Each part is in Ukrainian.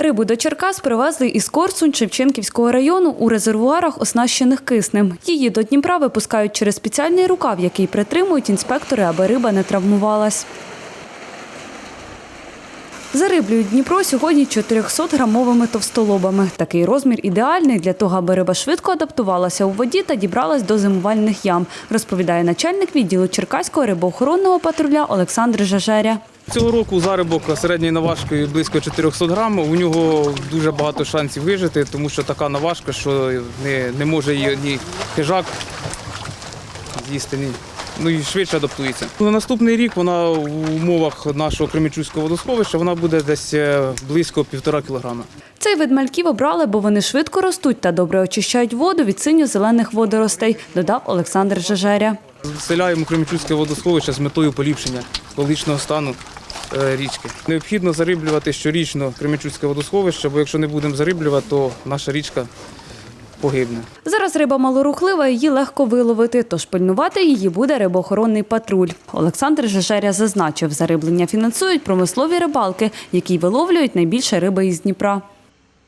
Рибу до Черкас привезли із Корсунь Шевченківського району у резервуарах, оснащених киснем. Її до Дніпра випускають через спеціальний рукав, який притримують інспектори, аби риба не травмувалась. Зариблюють Дніпро сьогодні 400-грамовими товстолобами. Такий розмір ідеальний для того, аби риба швидко адаптувалася у воді та дібралась до зимувальних ям, розповідає начальник відділу Черкаського рибоохоронного патруля Олександр Жажеря. Цього року заробок середньої наважки близько 400 грамів. У нього дуже багато шансів вижити, тому що така наважка, що не, не може її ні хижак з'їсти, ні. Ну і швидше адаптується. На наступний рік вона в умовах нашого Кремічуського водосховища вона буде десь е, близько півтора кілограма. Цей вид мальків обрали, бо вони швидко ростуть та добре очищають воду від синьо-зелених водоростей, додав Олександр Жажеря. Заселяємо Кремічуське водосховище з метою поліпшення екологічного стану річки. Необхідно зариблювати щорічно Кремічуське водосховище, бо якщо не будемо зариблювати, то наша річка погибне. Зараз риба малорухлива, її легко виловити, тож пильнувати її буде рибоохоронний патруль. Олександр Жежеря зазначив, зариблення фінансують промислові рибалки, які виловлюють найбільше риби із Дніпра.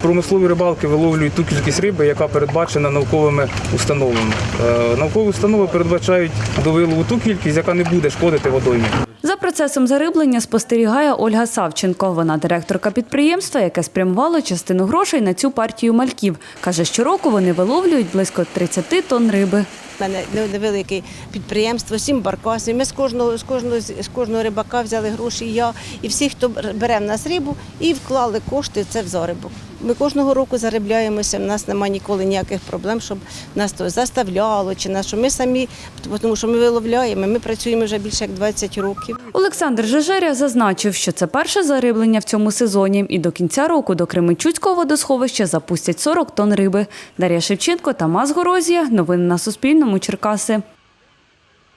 Промислові рибалки виловлюють ту кількість риби, яка передбачена науковими установами. Е, Наукові установи передбачають до вилову ту кількість, яка не буде шкодити водоймі. За процесом зариблення спостерігає Ольга Савченко. Вона директорка підприємства, яке спрямувало частину грошей на цю партію мальків. Каже, щороку вони виловлюють близько 30 тонн риби. Мене невелике підприємство, сім баркасів. Ми з кожного, з кожного, з кожного рибака взяли гроші, я, і всі, хто бере в нас рибу, і вклали кошти це в заробок. Ми кожного року заробляємося, в нас немає ніколи ніяких проблем, щоб нас то заставляло, чи нас, що ми самі, тому що ми виловляємо, ми працюємо вже більше як 20 років. Олександр Жежеря зазначив, що це перше зариблення в цьому сезоні, і до кінця року до Кременчуцького водосховища запустять 40 тонн риби. Дар'я Шевченко, Тамас Горозія. Новини на Суспільному. Черкаси.